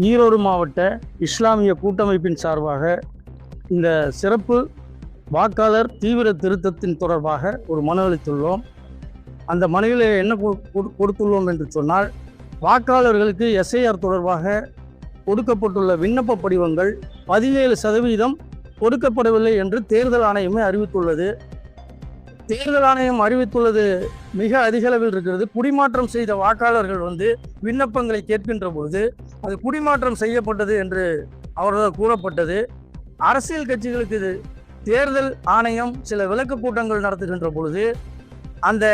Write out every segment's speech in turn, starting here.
ஈரோடு மாவட்ட இஸ்லாமிய கூட்டமைப்பின் சார்பாக இந்த சிறப்பு வாக்காளர் தீவிர திருத்தத்தின் தொடர்பாக ஒரு மனு அளித்துள்ளோம். அந்த மனுவில் என்ன கொடு- கொடுத்துள்ளோம் என்று சொன்னால் வாக்காளர்களுக்கு எஸ்ஐஆர் தொடர்பாக கொடுக்கப்பட்டுள்ள விண்ணப்ப படிவங்கள் பதினேழு சதவீதம் கொடுக்கப்படவில்லை என்று தேர்தல் ஆணையமே அறிவித்துள்ளது. தேர்தல் ஆணையம் அறிவித்துள்ளது மிக அதிக அளவில் இருக்கிறது. குடிமாற்றம் செய்த வாக்காளர்கள் வந்து விண்ணப்பங்களை கேட்கின்ற பொழுது அது குடிமாற்றம் செய்யப்பட்டது என்று அவர்களால் கூறப்பட்டது. அரசியல் கட்சிகளுக்கு இது தேர்தல் ஆணையம் சில விளக்க கூட்டங்கள் நடத்துகின்ற பொழுது அந்த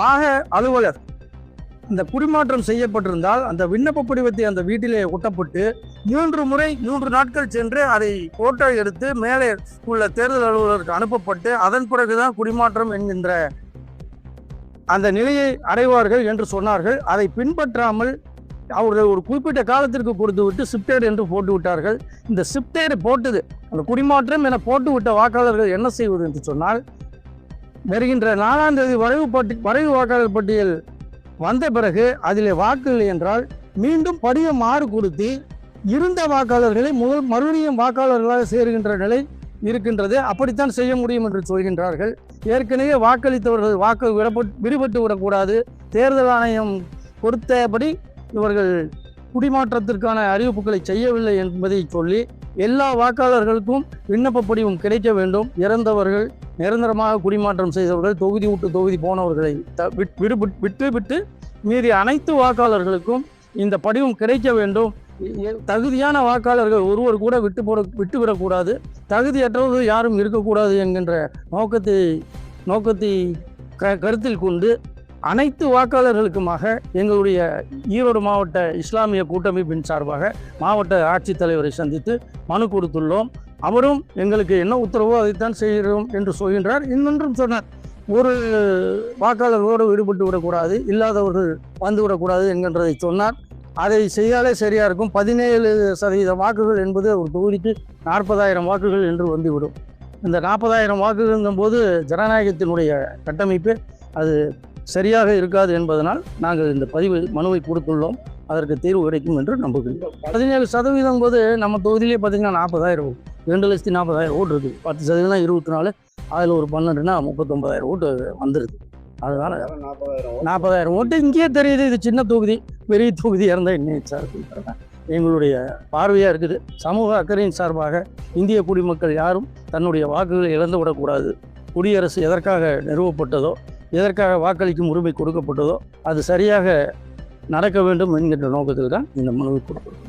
பாக அலுவலர் அந்த குடிமாற்றம் செய்யப்பட்டிருந்தால் அந்த விண்ணப்ப படிவத்தை அந்த வீட்டிலே ஒட்டப்பட்டு மூன்று முறை மூன்று நாட்கள் சென்று அதை போட்டோ எடுத்து மேலே உள்ள தேர்தல் அலுவலருக்கு அனுப்பப்பட்டு அதன் பிறகுதான் குடிமாற்றம் என்கின்ற அந்த நிலையை அடைவார்கள் என்று சொன்னார்கள். அதை பின்பற்றாமல் அவர்கள் ஒரு குறிப்பிட்ட காலத்திற்கு கொடுத்து விட்டு சிப்டேட் என்று போட்டு விட்டார்கள் இந்த சிப்டேட் போட்டது அந்த குடிமாற்றம் என போட்டு விட்ட வாக்காளர்கள் என்ன செய்வது என்று சொன்னால் வருகின்ற நாலாம் தேதி வரைவு பட்டி வரைவு வாக்காளர் பட்டியல் வந்த பிறகு அதில் வாக்கு என்றால் மீண்டும் படிவம் மாறு கொடுத்து இருந்த வாக்காளர்களை முதல் மறுபடியும் வாக்காளர்களாக சேருகின்ற நிலை இருக்கின்றது. அப்படித்தான் செய்ய முடியும் என்று சொல்கின்றார்கள். ஏற்கனவே வாக்களித்தவர்கள் வாக்கு விடப்பட்டு விடுபட்டு விடக்கூடாது. தேர்தல் ஆணையம் கொடுத்தபடி இவர்கள் குடிமாற்றத்திற்கான அறிவிப்புகளை செய்யவில்லை என்பதை சொல்லி எல்லா வாக்காளர்களுக்கும் விண்ணப்ப படிவம் கிடைக்க வேண்டும். இறந்தவர்கள் நிரந்தரமாக குடிமாற்றம் செய்தவர்கள் தொகுதி விட்டு தொகுதி போனவர்களை த விட்- விட்டு விட்டு மீதி அனைத்து வாக்காளர்களுக்கும் இந்த படிவம் கிடைக்க வேண்டும். தகுதியான வாக்காளர்கள் ஒருவர் கூட விட்டு போட விட்டுவிடக்கூடாது தகுதியற்றவர்கள் யாரும் இருக்கக்கூடாது என்கின்ற நோக்கத்தை நோக்கத்தை க கருத்தில் கொண்டு அனைத்து வாக்காளர்களுக்குமாக எங்களுடைய ஈரோடு மாவட்ட இஸ்லாமிய கூட்டமைப்பின் சார்பாக மாவட்ட ஆட்சித்தலைவரை சந்தித்து மனு கொடுத்துள்ளோம். அவரும் எங்களுக்கு என்ன உத்தரவோ அதைத்தான் செய்கிறோம் என்று சொல்கின்றார். இன்னொன்றும் சொன்னார். ஒரு வாக்காளர்களோடு விடுபட்டு விடக்கூடாது இல்லாதவர்கள் வந்து விடக்கூடாது என்கின்றதை சொன்னார். அதை செய்தாலே சரியாக இருக்கும். பதினேழு சதவீத வாக்குகள் என்பது ஒரு தொகுதிக்கு நாற்பதாயிரம் வாக்குகள் என்று வந்துவிடும். இந்த நாற்பதாயிரம் வாக்குகள் போது ஜனநாயகத்தினுடைய கட்டமைப்பு அது சரியாக இருக்காது என்பதனால் நாங்கள் இந்த பதிவு மனுவை கொடுத்துள்ளோம். அதற்கு தீர்வு கிடைக்கும் என்று நம்புகிறோம் பதினேழு சதவீதம் போது நம்ம தொகுதியிலே பார்த்தீங்கன்னா நாற்பதாயிரம் ரெண்டு லட்சத்தி நாற்பதாயிரம் ஓட்டு இருக்குது பத்து சதவீதம் இருபத்தி நாலு. அதில் ஒரு பன்னெண்டுனா முப்பத்தொம்பதாயிரம் ஓட்டு வந்துடுது அதனால் நாற்பதாயிரம் ஓட்டு. இங்கேயே தெரியுது. இது சின்ன தொகுதி பெரிய தொகுதி இருந்தால் என்ன சார் எங்களுடைய பார்வையாக இருக்குது. சமூக அக்கறையின் சார்பாக இந்திய குடிமக்கள் யாரும் தன்னுடைய வாக்குகளை இழந்து விடக்கூடாது குடியரசு எதற்காக நிறுவப்பட்டதோ எதற்காக வாக்களிக்கும் உரிமை கொடுக்கப்பட்டதோ அது சரியாக நடக்க வேண்டும் என்கின்ற நோக்கத்தில் தான் இந்த மனுவை கொடுக்கிறோம்